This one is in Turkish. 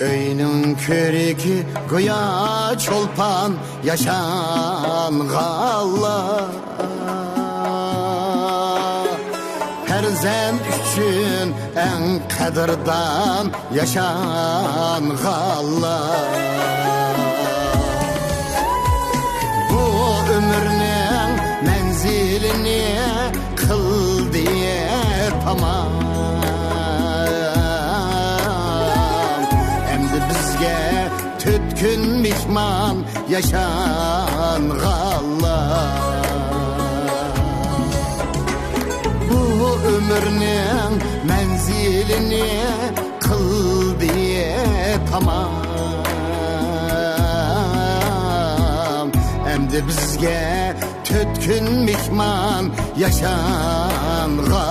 Öynün köreki goya çolpan yaşan galla. Perzent üçün en kadirdan yaşan galla. Bu ömrünün menzilini kıl diye tamam tütkün mihman yaşan galla Bu ömrünün menzilini kıl diye tamam. Emdi bizge tütkün mihman yaşan galla